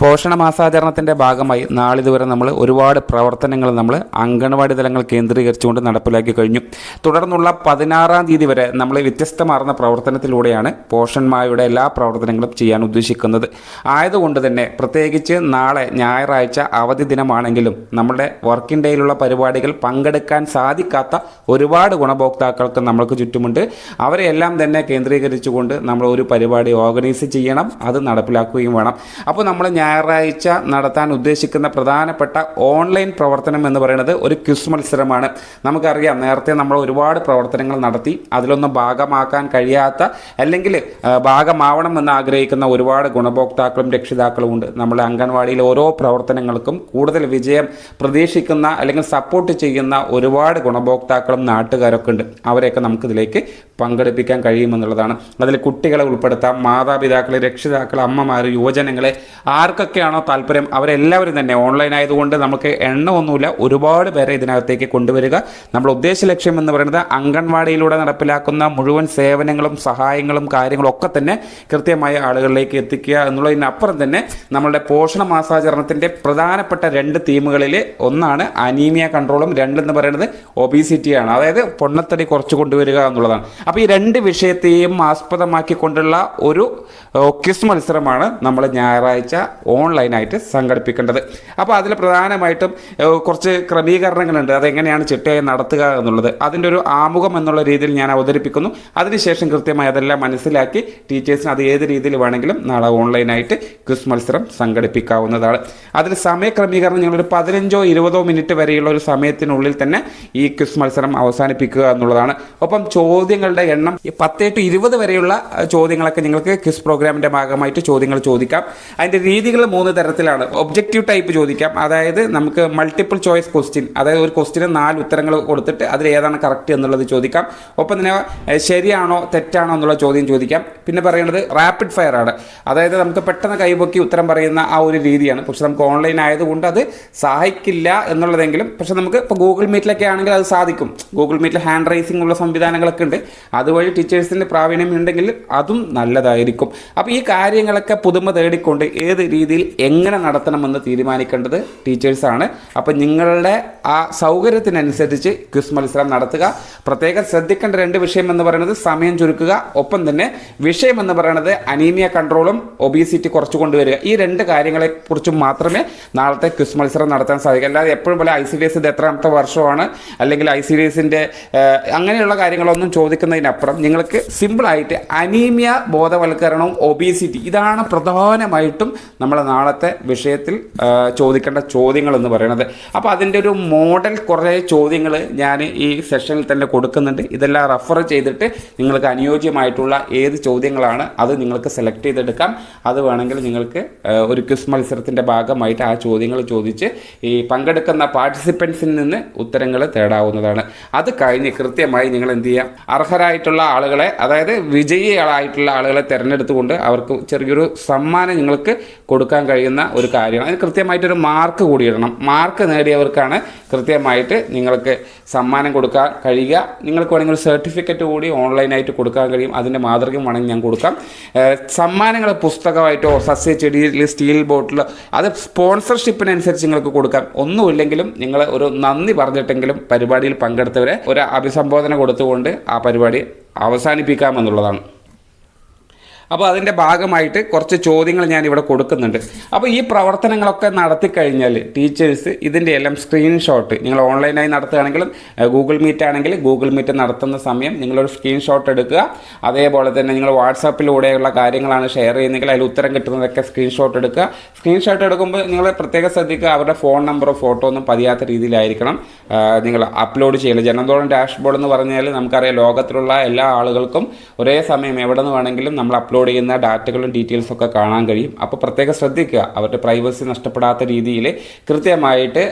പോഷണ മാസാചരണത്തിന്റെ ഭാഗമായി നാളിതുവരെ നമ്മൾ ഒരുപാട് പ്രവർത്തനങ്ങൾ നമ്മൾ അംഗൻവാടി തലങ്ങൾ കേന്ദ്രീകരിച്ചുകൊണ്ട് നടപ്പിലാക്കി കഴിഞ്ഞു. തുടർന്നുള്ള പതിനാറാം തീയതി വരെ നമ്മൾ വ്യത്യസ്തമാർന്ന പ്രവർത്തനത്തിലൂടെയാണ് പോഷന്മാരുടെ എല്ലാ പ്രവർത്തനങ്ങളും ചെയ്യാൻ ഉദ്ദേശിക്കുന്നത്. ആയതുകൊണ്ട് തന്നെ പ്രത്യേകിച്ച് നാളെ ഞായറാഴ്ച അവധി ദിനമാണെങ്കിലും നമ്മുടെ വർക്കിംഗ് ഡേയിലുള്ള പരിപാടികൾ പങ്കെടുക്കാൻ സാധിക്കാത്ത ഒരുപാട് ഗുണഭോക്താക്കൾക്ക് നമ്മൾക്ക് ചുറ്റുമുണ്ട്. അവരെല്ലാം തന്നെ കേന്ദ്രീകരിച്ചുകൊണ്ട് നമ്മൾ ഒരു പരിപാടി ഓർഗനൈസ് ചെയ്യണം. അത് നടപ്പിലാക്കുകയും വേണം. അപ്പോൾ നമ്മൾ ഞായറാഴ്ച നടത്താൻ ഉദ്ദേശിക്കുന്ന പ്രധാനപ്പെട്ട ഓൺലൈൻ പ്രവർത്തനം എന്ന് പറയുന്നത് ഒരു ക്വിസ് മത്സരമാണ്. നമുക്കറിയാം നേരത്തെ നമ്മൾ ഒരുപാട് പ്രവർത്തനങ്ങൾ നടത്തി അതിലൊന്നും ഭാഗമാക്കാൻ കഴിയാത്ത അല്ലെങ്കിൽ ഭാഗമാവണം എന്ന് ആഗ്രഹിക്കുന്ന ഒരുപാട് ഗുണഭോക്താക്കളും രക്ഷിതാക്കളും ഉണ്ട്. നമ്മുടെ അംഗൻവാടിയിലെ ഓരോ പ്രവർത്തനങ്ങൾക്കും കൂടുതൽ വിജയം പ്രതീക്ഷിക്കുന്ന അല്ലെങ്കിൽ സപ്പോർട്ട് ചെയ്യുന്ന ഒരുപാട് ഗുണഭോക്താക്കളും നാട്ടുകാരൊക്കെ ഉണ്ട്. അവരെയൊക്കെ നമുക്കിതിലേക്ക് പങ്കെടുപ്പിക്കാൻ കഴിയുമെന്നുള്ളതാണ്. അതിൽ കുട്ടികളെ ഉൾപ്പെടുത്താം മാതാപിതാക്കളെ രക്ഷിതാക്കളെ അമ്മമാർ യുവജനങ്ങളെ ആർക്കൊക്കെയാണോ താല്പര്യം അവരെല്ലാവരും തന്നെ ഓൺലൈൻ ആയതുകൊണ്ട് നമുക്ക് എണ്ണമൊന്നുമില്ല. ഒരുപാട് പേരെ ഇതിനകത്തേക്ക് കൊണ്ടുവരിക. നമ്മൾ ഉദ്ദേശ ലക്ഷ്യം എന്ന് പറയുന്നത് അംഗൻവാടിയിലൂടെ നടപ്പിലാക്കുന്ന മുഴുവൻ സേവനങ്ങളും സഹായങ്ങളും കാര്യങ്ങളും ഒക്കെ തന്നെ കൃത്യമായ ആളുകളിലേക്ക് എത്തിക്കുക എന്നുള്ളതിനപ്പുറം തന്നെ നമ്മളുടെ പോഷണ മാസാചരണത്തിന്റെ പ്രധാനപ്പെട്ട രണ്ട് തീമുകളിൽ ഒന്നാണ് അനീമിയ കൺട്രോളും രണ്ടെന്ന് പറയുന്നത് ഒബീസിറ്റിയാണ്. അതായത് പൊണ്ണത്തടി കുറച്ച് കൊണ്ടുവരിക എന്നുള്ളതാണ്. അപ്പോൾ ഈ രണ്ട് വിഷയത്തെയും ആസ്പദമാക്കിക്കൊണ്ടുള്ള ഒരു ക്വിസ് മത്സരമാണ് നമ്മൾ ഞായറാഴ്ച ഓൺലൈനായിട്ട് സംഘടിപ്പിക്കേണ്ടത്. അപ്പോൾ അതിൽ പ്രധാനമായിട്ടും കുറച്ച് ക്രമീകരണങ്ങളുണ്ട്. അതെങ്ങനെയാണ് ചിട്ടയായി നടത്തുക എന്നുള്ളത്. അതിന്റെ ഒരു ആമുഖം എന്നുള്ള രീതിയിൽ ഞാൻ അവതരിപ്പിക്കുന്നു. അതിനുശേഷം കൃത്യമായി അതെല്ലാം മനസ്സിലാക്കി ടീച്ചേഴ്സിന് അത് ഏത് രീതിയിൽ വേണമെങ്കിലും നാളെ ഓൺലൈനായിട്ട് ക്വിസ് മത്സരം സംഘടിപ്പിക്കാവുന്നതാണ്. അതിൽ സമയക്രമീകരണം ഞങ്ങളൊരു പതിനഞ്ചോ ഇരുപതോ മിനിറ്റ് വരെയുള്ള ഒരു സമയത്തിനുള്ളിൽ തന്നെ ഈ ക്വിസ് മത്സരം അവസാനിപ്പിക്കുക എന്നുള്ളതാണ്. ഒപ്പം ചോദ്യങ്ങളുടെ എണ്ണം പത്തേ ടു ഇരുപത് വരെയുള്ള ചോദ്യങ്ങളൊക്കെ നിങ്ങൾക്ക് ക്വിസ് പ്രോഗ്രാമിന്റെ ഭാഗമായിട്ട് ചോദ്യങ്ങൾ ചോദിക്കാം. അതിന്റെ രീതികൾ മൂന്ന് തരത്തിലാണ്. ഒബ്ജക്റ്റീവ് ടൈപ്പ് ചോദിക്കാം. അതായത് നമുക്ക് മൾട്ടിപ്പിൾ ചോയ്സ് ക്വസ്റ്റ്യൻ അതായത് ഒരു ക്വസ്റ്റിന് നാല് ഉത്തരങ്ങൾ കൊടുത്തിട്ട് അതിൽ ഏതാണ് കറക്റ്റ് എന്നുള്ളത് ചോദിക്കാം. ഒപ്പം തന്നെ ശരിയാണോ തെറ്റാണോ എന്നുള്ള ചോദ്യം ചോദിക്കാം. പിന്നെ പറയുന്നത് റാപ്പിഡ് ഫയർ ആണ്. അതായത് നമുക്ക് പെട്ടെന്ന് കൈപൊക്കി ഉത്തരം പറയുന്ന ആ ഒരു രീതിയാണ്. പക്ഷെ നമുക്ക് ഓൺലൈൻ ആയതുകൊണ്ട് അത് സഹായിക്കില്ല എന്നുള്ളതെങ്കിലും പക്ഷെ നമുക്ക് ഇപ്പോൾ ഗൂഗിൾ മീറ്റിലൊക്കെ ആണെങ്കിൽ അത് സാധിക്കും. ഗൂഗിൾ മീറ്റിൽ ഹാൻഡ് റൈസിംഗ് ഉള്ള സംവിധാനങ്ങളൊക്കെ ഉണ്ട്. അതുവഴി ടീച്ചേഴ്സിന്റെ പ്രാവീണ്യം ഉണ്ടെങ്കിൽ അതും നല്ലതായിരിക്കും. അപ്പോൾ ഈ കാര്യങ്ങളൊക്കെ പുതുമ തേടിക്കൊണ്ട് ഏത് രീതിയിൽ എങ്ങനെ നടത്തണമെന്ന് തീരുമാനിക്കേണ്ടത് ടീച്ചേഴ്സാണ്. അപ്പോൾ നിങ്ങളുടെ ആ സൗകര്യത്തിനനുസരിച്ച് ക്വിസ് മത്സരം നടത്തുക. പ്രത്യേകം ശ്രദ്ധിക്കേണ്ട രണ്ട് വിഷയം എന്ന് പറയുന്നത് സമയം ചുരുക്കുക. ഒപ്പം തന്നെ വിഷയം എന്ന് പറയുന്നത് അനീമിയ കൺട്രോളും ഒബീസിറ്റി കുറച്ച് കൊണ്ടുവരിക. ഈ രണ്ട് കാര്യങ്ങളെക്കുറിച്ചും മാത്രമേ നാളത്തെ ക്വിസ് മത്സരം നടത്താൻ സാധിക്കൂ. അല്ലാതെ എപ്പോഴും പോലെ ഐ സി ഡി എസ് ഇത് എത്രാമത്തെ വർഷമാണ്. അല്ലെങ്കിൽ ഐ സി ഡി എസിന്റെ അങ്ങനെയുള്ള കാര്യങ്ങളൊന്നും ചോദിക്കുന്നതിനപ്പുറം നിങ്ങൾക്ക് സിമ്പിളായിട്ട് അനീമിയ ബോധവൽക്കരണവും ഒബീസിറ്റി ഇതാണ് പ്രധാനമായിട്ടും നമ്മളെ നാളത്തെ വിഷയത്തിൽ ചോദിക്കേണ്ട ചോദ്യങ്ങൾ എന്ന് പറയുന്നത്. അപ്പോൾ അതിന്റെ ഒരു മോഡൽ കുറേ ചോദ്യങ്ങൾ ഞാൻ ഈ സെഷനിൽ തന്നെ കൊടുക്കുന്നുണ്ട്. ഇതെല്ലാം റെഫർ ചെയ്തിട്ട് നിങ്ങൾക്ക് അനുയോജ്യമായിട്ടുള്ള ഏത് ചോദ്യങ്ങളാണ് അത് നിങ്ങൾക്ക് സെലക്ട് ചെയ്തെടുക്കാം. അത് വേണമെങ്കിൽ നിങ്ങൾക്ക് ഒരു ക്വിസ് മത്സരത്തിന്റെ ഭാഗമായിട്ട് ആ ചോദ്യങ്ങൾ ചോദിച്ച് ഈ പങ്കെടുക്കുന്ന പാർട്ടിസിപ്പൻസിൽ നിന്ന് ഉത്തരങ്ങൾ തേടാവുന്നതാണ്. അത് കഴിഞ്ഞ് കൃത്യമായി നിങ്ങൾ എന്ത് ചെയ്യാം? അർഹരായിട്ടുള്ള ആളുകളെ അതായത് വിജയികളായിട്ടുള്ള ആളുകളെ തിരഞ്ഞെടുത്തുകൊണ്ട് അവർക്ക് ചെറിയൊരു സമ്മാനം നിങ്ങൾക്ക് കൊടുക്കാൻ കഴിയുന്ന ഒരു കാര്യമാണ്. അതിന് കൃത്യമായിട്ടൊരു മാർക്ക് കൂടി ഇടണം മാർക്ക് നേടിയവർക്കാണ് കൃത്യമായിട്ട് നിങ്ങൾക്ക് സമ്മാനം കൊടുക്കാൻ കഴിയുക. നിങ്ങൾക്ക് വേണമെങ്കിൽ ഒരു സർട്ടിഫിക്കറ്റ് കൂടി ഓൺലൈനായിട്ട് കൊടുക്കാൻ കഴിയും. അതിന്റെ മാതൃകയും വേണമെങ്കിൽ ഞാൻ കൊടുക്കാം. സമ്മാനങ്ങൾ പുസ്തകമായിട്ടോ സസ്യ ചെടിയിൽ സ്റ്റീൽ ബോട്ടിലോ അത് സ്പോൺസർഷിപ്പിനനുസരിച്ച് നിങ്ങൾക്ക് കൊടുക്കാം. ഒന്നുമില്ലെങ്കിലും നിങ്ങൾ ഒരു നന്ദി പറഞ്ഞിട്ടെങ്കിലും പരിപാടിയിൽ പങ്കെടുത്തവരെ ഒരു അഭിസംബോധന കൊടുത്തുകൊണ്ട് ആ പരിപാടി അവസാനിപ്പിക്കാമെന്നുള്ളതാണ് അപ്പോൾ അതിന്റെ ഭാഗമായിട്ട് കുറച്ച് ചോദ്യങ്ങൾ ഞാൻ ഇവിടെ കൊടുക്കുന്നുണ്ട്. അപ്പോൾ ഈ പ്രവർത്തനങ്ങളൊക്കെ നടത്തി കഴിഞ്ഞാൽ ടീച്ചേഴ്സ് ഇതിന്റെ എല്ലാം സ്ക്രീൻഷോട്ട് നിങ്ങൾ ഓൺലൈനായി നടത്തുകയാണെങ്കിലും ഗൂഗിൾ മീറ്റ് ആണെങ്കിൽ ഗൂഗിൾ മീറ്റ് നടത്തുന്ന സമയം നിങ്ങളൊരു സ്ക്രീൻഷോട്ട് എടുക്കുക. അതേപോലെ തന്നെ നിങ്ങൾ വാട്സാപ്പിലൂടെയുള്ള കാര്യങ്ങളാണ് ഷെയർ ചെയ്യുന്നതെങ്കിൽ അതിൽ ഉത്തരം കിട്ടുന്നതൊക്കെ സ്ക്രീൻഷോട്ട് എടുക്കുക. സ്ക്രീൻഷോട്ട് എടുക്കുമ്പോൾ നിങ്ങൾ പ്രത്യേകം ശ്രദ്ധിക്കുക അവരുടെ ഫോൺ നമ്പറോ ഫോട്ടോ ഒന്നും പതിയാത്ത രീതിയിലായിരിക്കണം. നിങ്ങൾ അപ്ലോഡ് ചെയ്യുന്നത് ജനന്തോളം ഡാഷ്ബോർഡ് എന്ന് പറഞ്ഞാൽ നമുക്കറിയാം ലോകത്തിലുള്ള എല്ലാ ആളുകൾക്കും ഒരേ സമയം എവിടെ നിന്ന് വേണമെങ്കിലും നമ്മൾ അപ്ലോഡ് ചെയ്യുന്ന ഡാറ്റകളും ഡീറ്റെയിൽസും ഒക്കെ കാണാൻ കഴിയും. അപ്പോൾ പ്രത്യേകം ശ്രദ്ധിക്കുക. അവരുടെ പ്രൈവസി നഷ്ടപ്പെടാത്ത രീതിയിൽ കൃത്യമായിട്ട്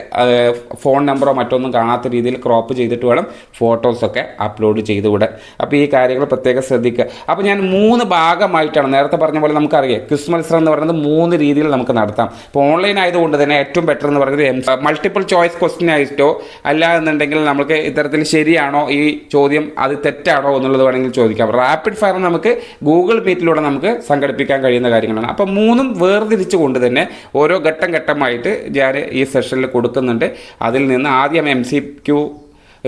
ഫോൺ നമ്പറോ മറ്റൊന്നും കാണാത്ത രീതിയിൽ ക്രോപ്പ് ചെയ്തിട്ട് വേണം ഫോട്ടോസൊക്കെ അപ്ലോഡ് ചെയ്ത് വിടാൻ അപ്പോൾ ഈ കാര്യങ്ങൾ പ്രത്യേകം ശ്രദ്ധിക്കുക. അപ്പോൾ ഞാൻ മൂന്ന് ഭാഗമായിട്ടാണ് നേരത്തെ പറഞ്ഞ പോലെ നമുക്കറിയാം. ക്വിസ് മത്സരം എന്ന് പറയുന്നത് മൂന്ന് രീതിയിൽ നമുക്ക് നടത്താം. ഇപ്പോൾ ഓൺലൈൻ ആയതുകൊണ്ട് തന്നെ ഏറ്റവും ബെറ്റർ എന്ന് പറയുന്നത് മൾട്ടിപ്പിൾ ചോയ്സ് ക്വസ്റ്റ്യൻ ആയിട്ടോ അല്ല എന്നുണ്ടെങ്കിൽ നമുക്ക് ഇത്തരത്തിൽ ശരിയാണോ ഈ ചോദ്യം അത് തെറ്റാണോ എന്നുള്ളത് വേണമെങ്കിൽ ചോദിക്കാം. റാപ്പിഡ് ഫയർ നമുക്ക് ഗൂഗിൾ മീറ്റിലൂടെ അവിടെ നമുക്ക് സംഘടിപ്പിക്കാൻ കഴിയുന്ന കാര്യങ്ങളാണ്. അപ്പം മൂന്നും വേർതിരിച്ചുകൊണ്ട് തന്നെ ഓരോ ഘട്ടം ഘട്ടമായിട്ട് ഞാൻ ഈ സെഷനിൽ കൊടുക്കുന്നുണ്ട്. അതിൽ നിന്ന് ആദ്യം എം സി ക്യു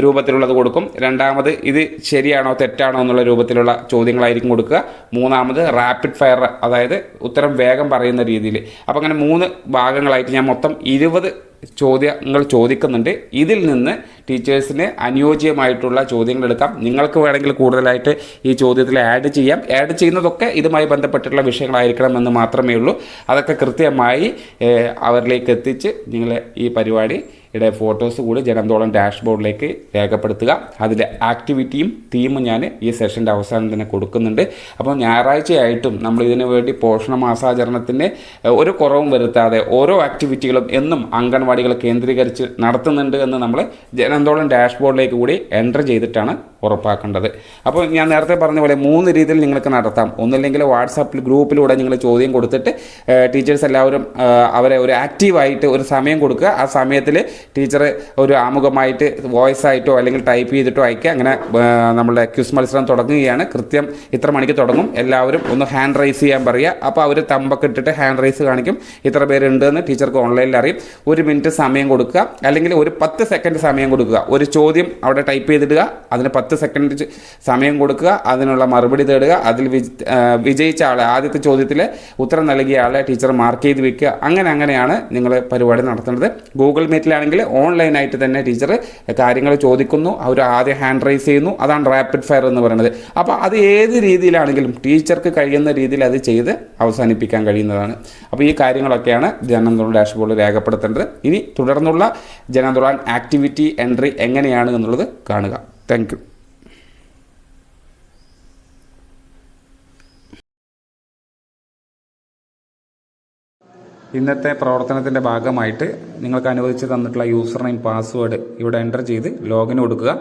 രൂപത്തിലുള്ളത് കൊടുക്കും. രണ്ടാമത് ഇത് ശരിയാണോ തെറ്റാണോ എന്നുള്ള രൂപത്തിലുള്ള ചോദ്യങ്ങളായിരിക്കും കൊടുക്കുക. മൂന്നാമത് റാപ്പിഡ് ഫയർ അതായത് ഉത്തരം വേഗം പറയുന്ന രീതിയിൽ. അപ്പോൾ അങ്ങനെ മൂന്ന് ഭാഗങ്ങളായിട്ട് ഞാൻ മൊത്തം ഇരുപത് ചോദ്യങ്ങൾ ചോദിക്കുന്നുണ്ട്. ഇതിൽ നിന്ന് ടീച്ചേഴ്സിന് അനുയോജ്യമായിട്ടുള്ള ചോദ്യങ്ങൾ എടുക്കാം. നിങ്ങൾക്ക് വേണമെങ്കിൽ കൂടുതലായിട്ട് ഈ ചോദ്യത്തിൽ ആഡ് ചെയ്യാം. ആഡ് ചെയ്യുന്നതൊക്കെ ഇതുമായി ബന്ധപ്പെട്ടിട്ടുള്ള വിഷയങ്ങളായിരിക്കണം എന്ന് മാത്രമേ ഉള്ളൂ. അതൊക്കെ കൃത്യമായി അവരിലേക്ക് എത്തിച്ച് നിങ്ങൾ ഈ പരിപാടി യുടെ ഫോട്ടോസ് കൂടി ജനന്തോളം ഡാഷ്ബോർഡിലേക്ക് രേഖപ്പെടുത്തുക. അതിലെ ആക്ടിവിറ്റിയും തീമും ഞാൻ ഈ സെഷന്റെ അവസാനം തന്നെ കൊടുക്കുന്നുണ്ട്. അപ്പോൾ ഞായറാഴ്ചയായിട്ടും നമ്മൾ ഇതിനു വേണ്ടി പോഷണ മാസാചരണത്തിന് ഒരു കുറവും വരുത്താതെ ഓരോ ആക്ടിവിറ്റികളും എന്നും അംഗൻവാടികൾ കേന്ദ്രീകരിച്ച് നടത്തുന്നുണ്ട് എന്ന് നമ്മൾ ജനന്തോളം ഡാഷ്ബോർഡിലേക്ക് കൂടി എന്റർ ചെയ്തിട്ടാണ് ഉറപ്പാക്കേണ്ടത്. അപ്പോൾ ഞാൻ നേരത്തെ പറഞ്ഞ പോലെ മൂന്ന് രീതിയിൽ നിങ്ങൾക്ക് നടത്താം. ഒന്നില്ലെങ്കിൽ വാട്സാപ്പിൽ ഗ്രൂപ്പിലൂടെ നിങ്ങൾ ചോദ്യം കൊടുത്തിട്ട് ടീച്ചേഴ്സ് എല്ലാവരും അവരെ ഒരു ആക്റ്റീവായിട്ട് ഒരു സമയം കൊടുക്കുക. ആ സമയത്തിൽ ടീച്ചർ ഒരു ആമുഖമായിട്ട് വോയിസ് ആയിട്ടോ അല്ലെങ്കിൽ ടൈപ്പ് ചെയ്തിട്ടോ അയക്കുക. അങ്ങനെ നമ്മുടെ ക്യൂസ് മത്സരം തുടങ്ങുകയാണ്. കൃത്യം ഇത്ര മണിക്ക് തുടങ്ങും. എല്ലാവരും ഒന്ന് ഹാൻഡ് റൈസ് ചെയ്യാൻ പറയുക. അപ്പോൾ അവർ തമ്പൊക്കെ ഇട്ടിട്ട് ഹാൻഡ് റൈസ് കാണിക്കും. ഇത്ര പേരുണ്ട് എന്ന് ടീച്ചർക്ക് ഓൺലൈനിൽ അറിയും. ഒരു മിനിറ്റ് സമയം കൊടുക്കുക. അല്ലെങ്കിൽ ഒരു പത്ത് സെക്കൻഡ് സമയം കൊടുക്കുക. ഒരു ചോദ്യം അവിടെ ടൈപ്പ് ചെയ്തിടുക. അതിന് പത്ത് സെക്കൻഡ് സമയം കൊടുക്കുക അതിനുള്ള മറുപടി തേടുക അതിൽ വിജയിച്ച ആളെ ആദ്യത്തെ ചോദ്യത്തിൽ ഉത്തരം നൽകിയ ആളെ ടീച്ചർ മാർക്ക് ചെയ്ത് വെക്കുക. അങ്ങനെ അങ്ങനെയാണ് നിങ്ങൾ പരിപാടി നടത്തുന്നത്. ഗൂഗിൾ മീറ്റിലാണെങ്കിൽ ഓൺലൈനായിട്ട് തന്നെ ടീച്ചർ കാര്യങ്ങൾ ചോദിക്കുന്നു. അവർ ആദ്യം ഹാൻഡ് റൈസ് ചെയ്യുന്നു. അതാണ് റാപ്പിഡ് ഫയർ എന്ന് പറയുന്നത്. അപ്പോൾ അത് ഏത് രീതിയിലാണെങ്കിലും ടീച്ചർക്ക് കഴിയുന്ന രീതിയിൽ അത് ചെയ്ത് അവസാനിപ്പിക്കാൻ കഴിയുന്നതാണ്. അപ്പോൾ ഈ കാര്യങ്ങളൊക്കെയാണ് ജനന്തോളം ഡാഷ്ബോർഡിൽ രേഖപ്പെടുത്തേണ്ടത്. ഇനി തുടർന്നുള്ള ജനന്തോളാൻ ആക്ടിവിറ്റി എൻട്രി എങ്ങനെയാണ് എന്നുള്ളത് കാണുക. താങ്ക് ഇന്നത്തെ പ്രവർത്തനത്തിന്റെ ഭാഗമായിട്ട് നിങ്ങൾക്ക് അനുവദിച്ച് തന്നിട്ടുള്ള യൂസർ നെയിം പാസ്വേഡ് ഇവിടെ എന്റർ ചെയ്ത് ലോഗിൻ കൊടുക്കുക.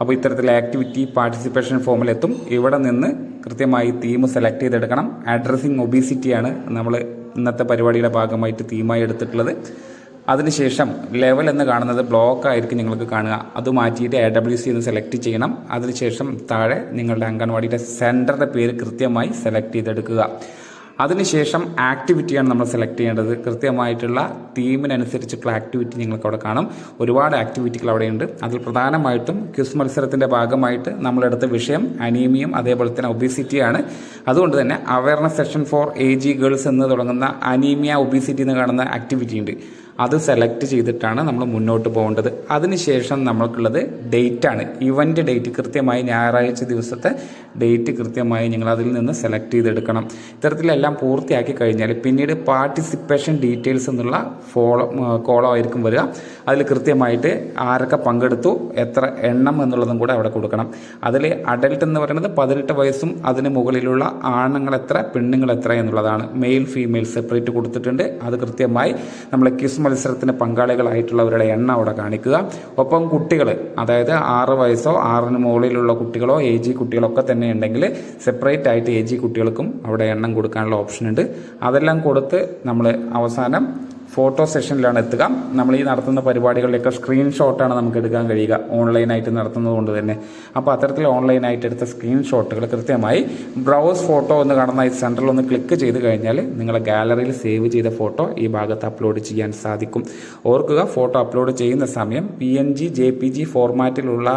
അപ്പോൾ ഇത്തരത്തിൽ ആക്ടിവിറ്റി പാർട്ടിസിപ്പേഷൻ ഫോമിലെത്തും ഇവിടെ നിന്ന് കൃത്യമായി തീം സെലക്ട് ചെയ്തെടുക്കണം. അഡ്രസ്സിങ് ഒബീസിറ്റിയാണ് നമ്മൾ ഇന്നത്തെ പരിപാടിയുടെ ഭാഗമായിട്ട് തീമായി എടുത്തിട്ടുള്ളത്. അതിനുശേഷം ലെവൽ എന്ന് കാണുന്നത് ബ്ലോക്ക് ആയിരിക്കും നിങ്ങൾക്ക് കാണുക. അത് മാറ്റിയിട്ട് എ ഡബ്ല്യു സി എന്ന് സെലക്ട് ചെയ്യണം. അതിനുശേഷം താഴെ നിങ്ങളുടെ അംഗൻവാടിയുടെ സെന്ററിന്റെ പേര് കൃത്യമായി സെലക്ട് ചെയ്തെടുക്കുക. അതിനുശേഷം ആക്ടിവിറ്റിയാണ് നമ്മൾ സെലക്ട് ചെയ്യേണ്ടത്. കൃത്യമായിട്ടുള്ള തീമിനനുസരിച്ചിട്ടുള്ള ആക്ടിവിറ്റി നിങ്ങൾക്ക് അവിടെ കാണും. ഒരുപാട് ആക്ടിവിറ്റികൾ അവിടെയുണ്ട്. അതിൽ പ്രധാനമായിട്ടും ക്വിസ് മത്സരത്തിന്റെ ഭാഗമായിട്ട് നമ്മളെടുത്ത വിഷയം അനീമിയും അതേപോലെ തന്നെ ഒബിസിറ്റിയാണ് അതുകൊണ്ട് തന്നെ awareness session for A G girls എന്ന് തുടങ്ങുന്ന അനീമിയ ഒബിസിറ്റി എന്ന് കാണുന്ന ആക്ടിവിറ്റി ഉണ്ട്. അത് സെലക്ട് ചെയ്തിട്ടാണ് നമ്മൾ മുന്നോട്ട് പോകേണ്ടത്. അതിനുശേഷം നമ്മൾക്കുള്ളത് ഡേറ്റ് ആണ്. ഇവന്റ് ഡേറ്റ് കൃത്യമായി ഞായറാഴ്ച ദിവസത്തെ ഡേറ്റ് കൃത്യമായി നിങ്ങൾ അതിൽ നിന്ന് സെലക്ട് ചെയ്തെടുക്കണം. ഇത്തരത്തിലെല്ലാം പൂർത്തിയാക്കി കഴിഞ്ഞാൽ പിന്നീട് പാർട്ടിസിപ്പേഷൻ ഡീറ്റെയിൽസ് എന്നുള്ള ഫോളോ കോളോ ആയിരിക്കും വരിക. അതിൽ കൃത്യമായിട്ട് ആരൊക്കെ പങ്കെടുത്തു എത്ര എണ്ണം എന്നുള്ളതും കൂടെ അവിടെ കൊടുക്കണം. അതിൽ അഡൽട്ട് എന്ന് പറയുന്നത് പതിനെട്ട് വയസ്സും അതിന് മുകളിലുള്ള ആണുങ്ങൾ എത്ര പെണ്ണുങ്ങൾ എത്ര എന്നുള്ളതാണ്. മെയിൽ ഫീമെയിൽ സെപ്പറേറ്റ് കൊടുത്തിട്ടുണ്ട്. അത് കൃത്യമായി നമ്മൾ ക്വിസ് മത്സരത്തിന് പങ്കാളികളായിട്ടുള്ളവരുടെ എണ്ണം അവിടെ കാണിക്കുക. ഒപ്പം കുട്ടികൾ അതായത് ആറ് വയസ്സോ ആറിന് മുകളിലുള്ള കുട്ടികളോ എ ജി കുട്ടികളൊക്കെ തന്നെ ഉണ്ടെങ്കിൽ സെപ്പറേറ്റ് ആയിട്ട് എ ജി കുട്ടികൾക്കും അവിടെ എണ്ണം കൊടുക്കാനുള്ള ഓപ്ഷൻ ഉണ്ട്. അതെല്ലാം കൊടുത്ത് നമ്മൾ അവസാനം ഫോട്ടോ സെഷനിലാണ് എത്തുക. നമ്മൾ ഈ നടത്തുന്ന പരിപാടികളിലൊക്കെ സ്ക്രീൻഷോട്ടാണ് നമുക്ക് എടുക്കാൻ കഴിയുക. ഓൺലൈനായിട്ട് നടത്തുന്നത് കൊണ്ട് തന്നെ. അപ്പോൾ അത്തരത്തിൽ ഓൺലൈനായിട്ട് എടുത്ത സ്ക്രീൻഷോട്ടുകൾ കൃത്യമായി ബ്രൗസ് ഫോട്ടോ എന്ന് കാണുന്ന ഈ സെന്ററിൽ ഒന്ന് ക്ലിക്ക് ചെയ്ത് കഴിഞ്ഞാൽ നിങ്ങളുടെ ഗാലറിയിൽ സേവ് ചെയ്ത ഫോട്ടോ ഈ ഭാഗത്ത് അപ്ലോഡ് ചെയ്യാൻ സാധിക്കും. ഓർക്കുക ഫോട്ടോ അപ്ലോഡ് ചെയ്യുന്ന സമയം P N G J P G ഫോർമാറ്റിലുള്ള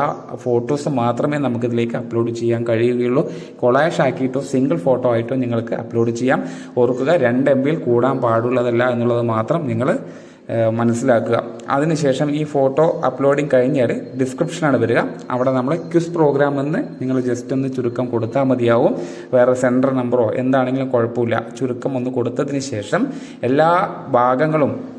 photos മാത്രമേ നമുക്കിതിലേക്ക് അപ്ലോഡ് ചെയ്യാൻ കഴിയുകയുള്ളൂ. കൊളാഷ് ആക്കിയിട്ടോ സിംഗിൾ ഫോട്ടോ ആയിട്ടോ നിങ്ങൾക്ക് അപ്ലോഡ് ചെയ്യാം. ഓർക്കുക രണ്ട് എം ബിയിൽ കൂടാൻ പാടുള്ളതല്ല എന്നുള്ളത് മാത്രം നിങ്ങൾ മനസ്സിലാക്കുക. അതിനുശേഷം ഈ ഫോട്ടോ അപ്ലോഡിങ് കഴിഞ്ഞാൽ ഡിസ്ക്രിപ്ഷനാണ് വരിക. അവിടെ നമ്മൾ ക്വിസ് പ്രോഗ്രാം എന്ന് നിങ്ങൾ ജസ്റ്റ് ഒന്ന് ചുരുക്കം കൊടുത്താൽ മതിയാവും. വേറെ സെന്റർ നമ്പറോ എന്താണെങ്കിലും കുഴപ്പമില്ല. ചുരുക്കം ഒന്ന് കൊടുത്തതിന് ശേഷം എല്ലാ ഭാഗങ്ങളും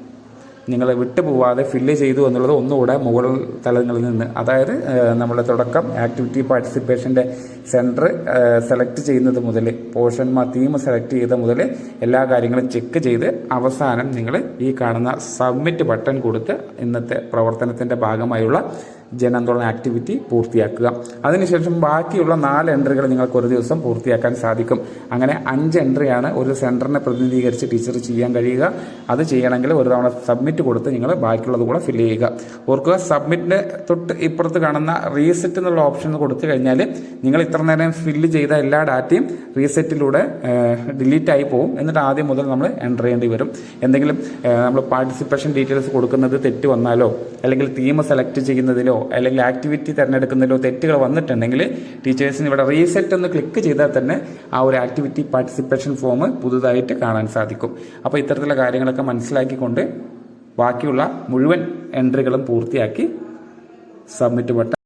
നിങ്ങൾ വിട്ടുപോവാതെ ഫില്ല് ചെയ്തു എന്നുള്ളത് ഒന്നുകൂടെ മുകൾ തലങ്ങളിൽ നിന്ന്. അതായത് നമ്മുടെ തുടക്കം ആക്ടിവിറ്റി പാർട്ടിസിപ്പേഷന്റെ സെന്റർ സെലക്ട് ചെയ്യുന്നത് മുതൽ പോർഷന്മാർ തീം സെലക്ട് ചെയ്ത മുതൽ എല്ലാ കാര്യങ്ങളും ചെക്ക് ചെയ്ത് അവസാനം നിങ്ങൾ ഈ കാണുന്ന സബ്മിറ്റ് ബട്ടൺ കൊടുത്ത് ഇന്നത്തെ പ്രവർത്തനത്തിന്റെ ഭാഗമായുള്ള ജനാന്തോളന ആക്ടിവിറ്റി പൂർത്തിയാക്കുക. അതിനുശേഷം ബാക്കിയുള്ള നാല് എൻട്രികൾ നിങ്ങൾക്ക് ഒരു ദിവസം പൂർത്തിയാക്കാൻ സാധിക്കും. അങ്ങനെ അഞ്ച് എൻട്രിയാണ് ഒരു സെന്ററിനെ പ്രതിനിധീകരിച്ച് ടീച്ചർ ചെയ്യാൻ കഴിയുക. അത് ചെയ്യണമെങ്കിൽ ഒരു തവണ സബ്മിറ്റ് കൊടുത്ത് നിങ്ങൾ ബാക്കിയുള്ളത് കൂടെ ഫില്ല് ചെയ്യുക. ഓർക്കുക സബ്മിറ്റിന്റെ തൊട്ട് ഇപ്പുറത്ത് കാണുന്ന റീസെറ്റ് എന്നുള്ള ഓപ്ഷൻ കൊടുത്തു കഴിഞ്ഞാൽ നിങ്ങൾ ഇത്ര നേരം ഫില്ല് ചെയ്ത എല്ലാ ഡാറ്റയും റീസെറ്റിലൂടെ ഡിലീറ്റ് ആയി പോകും എന്നിട്ട് ആദ്യം മുതൽ നമ്മൾ എന്റർ ചെയ്യേണ്ടി വരും. എന്തെങ്കിലും നമ്മൾ പാർട്ടിസിപ്പേഷൻ ഡീറ്റെയിൽസ് കൊടുക്കുന്നത് തെറ്റ് വന്നാലോ അല്ലെങ്കിൽ തീം സെലക്ട് ചെയ്യുന്നതിലോ അല്ലെങ്കിൽ ആക്ടിവിറ്റി തിരഞ്ഞെടുക്കുന്നതിലോ തെറ്റുകൾ വന്നിട്ടുണ്ടെങ്കിൽ ടീച്ചേഴ്സിന് ഇവിടെ റീസെറ്റ് എന്ന് ക്ലിക്ക് ചെയ്താൽ തന്നെ ആ ഒരു ആക്ടിവിറ്റി പാർട്ടിസിപ്പേഷൻ ഫോം പുതുതായിട്ട് കാണാൻ സാധിക്കും. അപ്പോൾ ഇത്തരത്തിലുള്ള കാര്യങ്ങളൊക്കെ മനസ്സിലാക്കിക്കൊണ്ട് ബാക്കിയുള്ള മുഴുവൻ എൻട്രികളും പൂർത്തിയാക്കി സബ്മിറ്റ് ബട്ടൺ